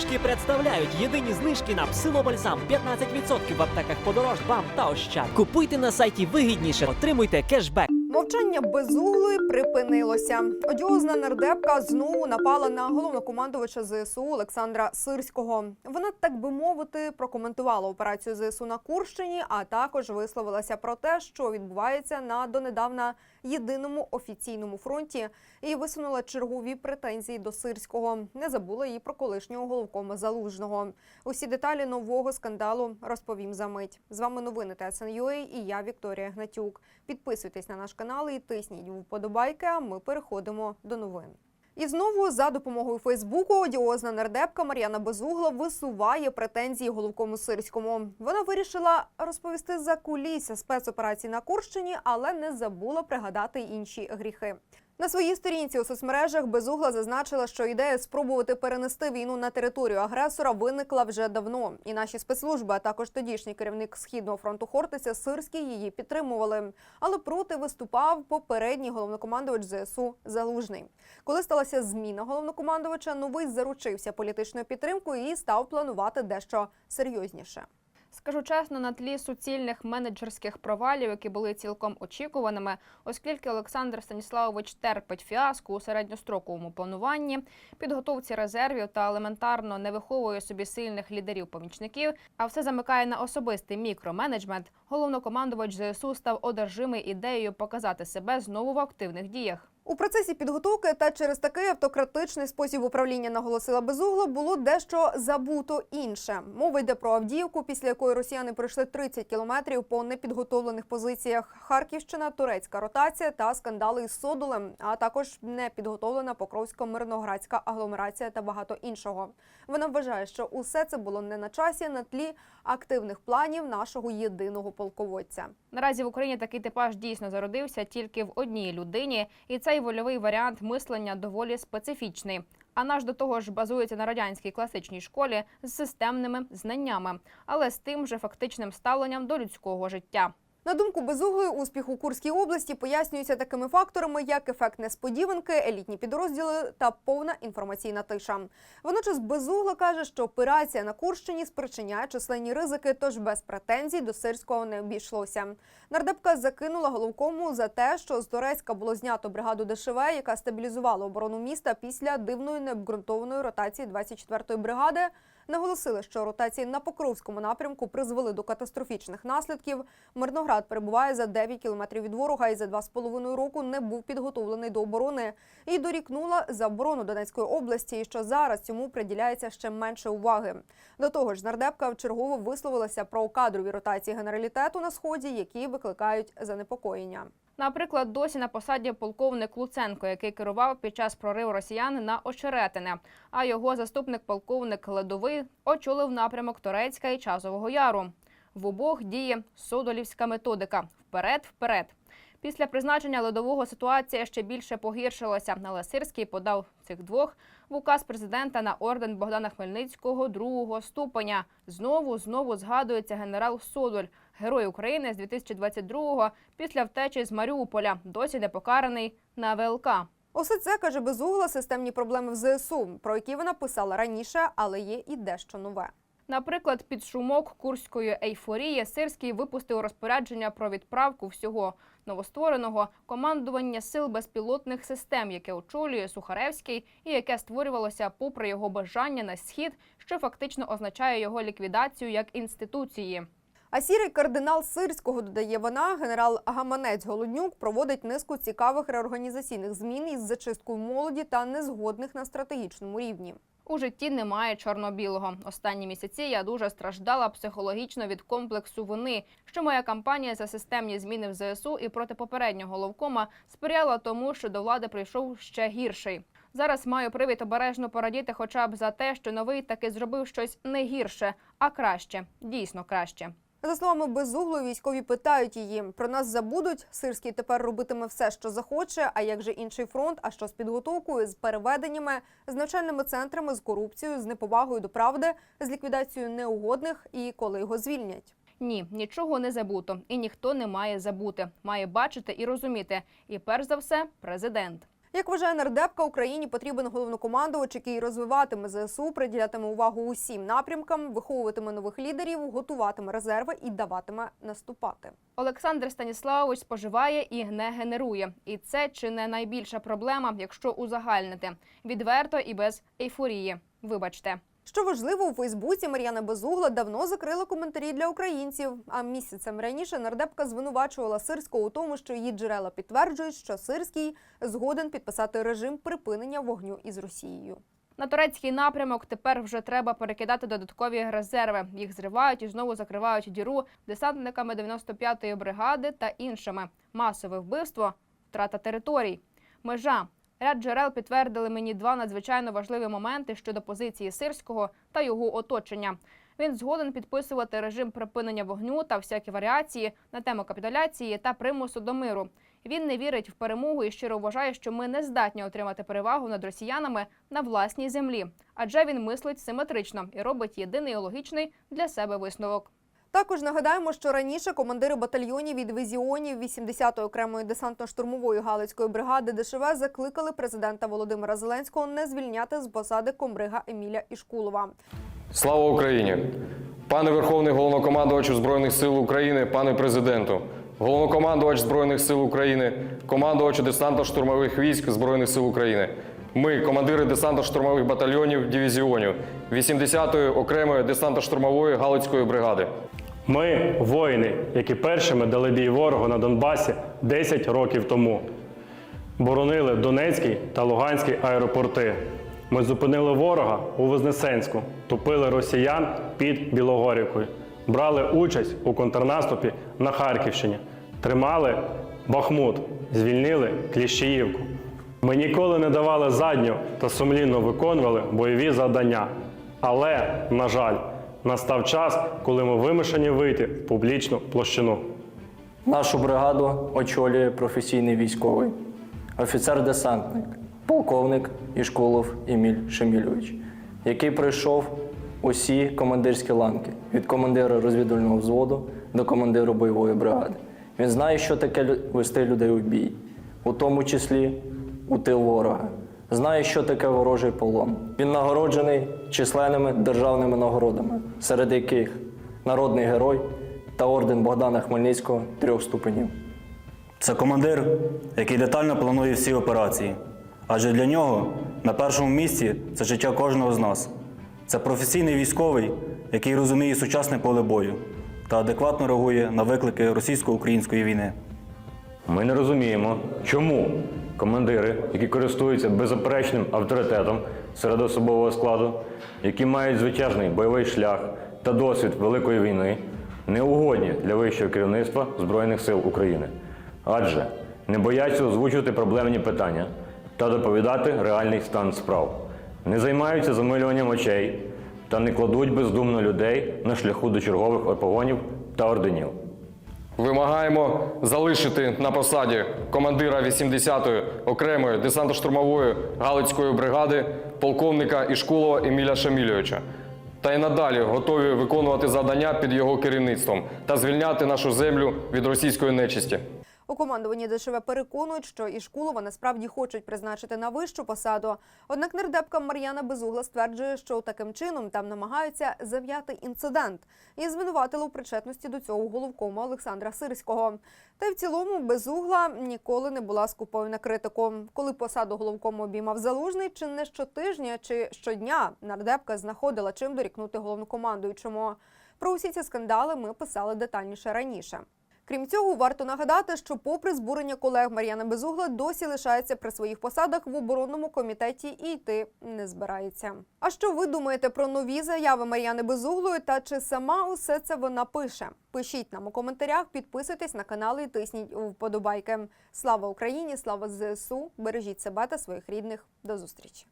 знижки представляють єдині знижки на псилобальзам 15% в аптеках подорож, бам та ощад. Купуйте на сайті вигідніше, отримуйте кешбек. Мовчання безуглої припинилося. Одіозна нардепка знову напала на головнокомандувача ЗСУ Олександра Сирського. Вона, так би мовити, прокоментувала операцію ЗСУ на Курщині, а також висловилася про те, що відбувається на донедавна єдиному офіційному фронті, і висунула чергові претензії до Сирського. Не забула і про колишнього головкома Залужного. Усі деталі нового скандалу розповім за мить. З вами новини ТСНЮА і я Вікторія Гнатюк. Підписуйтесь на наш канал і тисніть вподобайки. А ми переходимо до новин. І знову за допомогою Фейсбуку одіозна нардепка Мар'яна Безугла висуває претензії головкому Сирському. Вона вирішила розповісти за кулісся спецоперації на Курщині, але не забула пригадати інші гріхи. На своїй сторінці у соцмережах Безугла зазначила, що ідея спробувати перенести війну на територію агресора виникла вже давно, і наші спецслужби, а також тодішній керівник східного фронту Хортиця Сирський її підтримували. Але проти виступав попередній головнокомандувач ЗСУ Залужний. Коли сталася зміна головнокомандувача, новий заручився політичною підтримкою і став планувати дещо серйозніше. Скажу чесно, на тлі суцільних менеджерських провалів, які були цілком очікуваними, оскільки Олександр Станіславович терпить фіаско у середньостроковому плануванні, підготовці резервів та елементарно не виховує собі сильних лідерів-помічників, а все замикає на особистий мікроменеджмент. Головнокомандувач ЗСУ став одержимий ідеєю показати себе знову в активних діях. У процесі підготовки та через такий автократичний спосіб управління наголосила безугла було дещо забуто інше. Мова йде про Авдіївку, після якої росіяни пройшли 30 кілометрів по непідготовлених позиціях. Харківщина, турецька ротація та скандали із Содулем, а також непідготовлена Покровсько-Мирноградська агломерація та багато іншого. Вона вважає, що усе це було не на часі на тлі активних планів нашого єдиного полководця. Наразі в Україні такий типаж дійсно зародився тільки в одній людині, і цей вольовий варіант мислення доволі специфічний. А наш до того ж базується на радянській класичній школі з системними знаннями, але з тим же фактичним ставленням до людського життя. На думку Безуглої, успіх у Курській області пояснюється такими факторами, як ефект несподіванки, елітні підрозділи та повна інформаційна тиша. Водночас Безугла каже, що операція на Курщині спричиняє численні ризики, тож без претензій до сирського не обійшлося. Нардепка закинула головкому за те, що з Торецька було знято бригаду ДШВ, яка стабілізувала оборону міста після дивної необґрунтованої ротації 24-ї бригади. Наголосили, що ротації на Покровському напрямку призвели до катастрофічних наслідків. Мирноград перебуває за 9 кілометрів від ворога і за 2,5 року не був підготовлений до оборони. І дорікнула за оборону Донецької області, і що зараз цьому приділяється ще менше уваги. До того ж, нардепка вчергово висловилася про кадрові ротації генералітету на сході, які викликають занепокоєння. Наприклад, досі на посаді полковник Луценко, який керував під час прориву росіян на Очеретине, а його заступник полковник Ледовий очолив напрямок Торецька і Часового Яру. В обох діє Содолівська методика вперед, вперед. Після призначення ледового ситуація ще більше погіршилася. Але Сирський подав цих двох в указ президента на орден Богдана Хмельницького другого ступеня. Знову знову згадується генерал Содоль, герой України з 2022-го після втечі з Маріуполя, досі не покараний на ВЛК. Усе це каже Безугла системні проблеми в ЗСУ, про які вона писала раніше, але є і дещо нове. Наприклад, під шумок курської ейфорії Сирський випустив розпорядження про відправку всього новоствореного командування сил безпілотних систем, яке очолює Сухаревський, і яке створювалося попри його бажання на схід, що фактично означає його ліквідацію як інституції. А сірий кардинал Сирського додає вона, генерал Гаманець Голоднюк проводить низку цікавих реорганізаційних змін із зачисткою молоді та незгодних на стратегічному рівні. У житті немає чорно-білого. Останні місяці я дуже страждала психологічно від комплексу вини, що моя кампанія за системні зміни в ЗСУ і проти попереднього головкома сприяла тому, що до влади прийшов ще гірший. Зараз маю привід обережно порадіти, хоча б за те, що новий таки зробив щось не гірше, а краще, дійсно краще. За словами Безуглої, військові питають її про нас забудуть. Сирський тепер робитиме все, що захоче. А як же інший фронт? А що з підготовкою, з переведеннями, з навчальними центрами, з корупцією, з неповагою до правди, з ліквідацією неугодних і коли його звільнять? Ні, нічого не забуто, і ніхто не має забути. Має бачити і розуміти. І перш за все, президент. Як вважає нардепка, Україні потрібен головнокомандувач, який розвиватиме ЗСУ, приділятиме увагу усім напрямкам, виховуватиме нових лідерів, готуватиме резерви і даватиме наступати. Олександр Станіславович споживає і не генерує. І це чи не найбільша проблема, якщо узагальнити відверто і без ейфорії. Вибачте. Що важливо, у Фейсбуці Мар'яна Безугла давно закрила коментарі для українців. А місяцем раніше нардепка звинувачувала Сирського у тому, що її джерела підтверджують, що Сирський згоден підписати режим припинення вогню із Росією. На турецький напрямок тепер вже треба перекидати додаткові резерви. Їх зривають і знову закривають діру десантниками 95-ї бригади та іншими. Масове вбивство, втрата територій, межа. Ряд джерел підтвердили мені два надзвичайно важливі моменти щодо позиції Сирського та його оточення. Він згоден підписувати режим припинення вогню та всякі варіації на тему капітуляції та примусу до миру. Він не вірить в перемогу і щиро вважає, що ми не здатні отримати перевагу над росіянами на власній землі, адже він мислить симетрично і робить єдиний логічний для себе висновок. Також нагадаємо, що раніше командири батальйонів і дивізіонів 80-ї окремої десантно-штурмової галицької бригади ДШВ закликали президента Володимира Зеленського не звільняти з посади комбрига Еміля Ішкулова. Слава Україні! Пане Верховний головнокомандувачу Збройних сил України, пане президенту, головнокомандувач Збройних сил України, командувачу десантно-штурмових військ Збройних сил України. Ми, командири десантно-штурмових батальйонів дивізіонів 80-ї окремої десантно-штурмової галицької бригади. Ми воїни, які першими дали бій ворогу на Донбасі 10 років тому. Боронили Донецький та Луганський аеропорти. Ми зупинили ворога у Вознесенську, тупили росіян під Білогорівкою, брали участь у контрнаступі на Харківщині, тримали Бахмут, звільнили Кліщіївку. Ми ніколи не давали задню та сумлінно виконували бойові завдання. Але, на жаль, настав час, коли ми вимушені вийти в публічну площину. Нашу бригаду очолює професійний військовий, офіцер-десантник, полковник Ішкулов Еміль Шемільович, який пройшов усі командирські ланки від командира розвідувального взводу до командира бойової бригади. Він знає, що таке вести людей у бій, у тому числі у тил ворога. Знає, що таке ворожий полон. Він нагороджений численними державними нагородами, серед яких народний герой та орден Богдана Хмельницького трьох ступенів. Це командир, який детально планує всі операції. Адже для нього на першому місці це життя кожного з нас. Це професійний військовий, який розуміє сучасне поле бою та адекватно реагує на виклики російсько-української війни. Ми не розуміємо, чому командири, які користуються беззаперечним авторитетом серед особового складу, які мають звитяжний бойовий шлях та досвід Великої війни, не угодні для вищого керівництва Збройних сил України, адже не бояться озвучувати проблемні питання та доповідати реальний стан справ, не займаються замилюванням очей та не кладуть бездумно людей на шляху до чергових погонів та орденів. Вимагаємо залишити на посаді командира 80-ї окремої десантно-штурмової галицької бригади полковника Ішкулова Еміля Шамільовича. Та й надалі готові виконувати завдання під його керівництвом та звільняти нашу землю від російської нечисті. У командуванні ДШВ переконують, що Ішкулова насправді хочуть призначити на вищу посаду. Однак нардепка Мар'яна Безугла стверджує, що таким чином там намагаються зав'яти інцидент і звинуватили у причетності до цього головкома Олександра Сирського. Та й в цілому Безугла ніколи не була скупою на критику. Коли посаду головкому обіймав залужний, чи не щотижня, чи щодня нардепка знаходила чим дорікнути головнокомандуючому. Про усі ці скандали ми писали детальніше раніше. Крім цього, варто нагадати, що, попри збурення колег Мар'яна Безугла, досі лишається при своїх посадах в оборонному комітеті і йти не збирається. А що ви думаєте про нові заяви Мар'яни Безуглої та чи сама усе це вона пише? Пишіть нам у коментарях, підписуйтесь на канал і тисніть вподобайки. Слава Україні! Слава ЗСУ! Бережіть себе та своїх рідних. До зустрічі!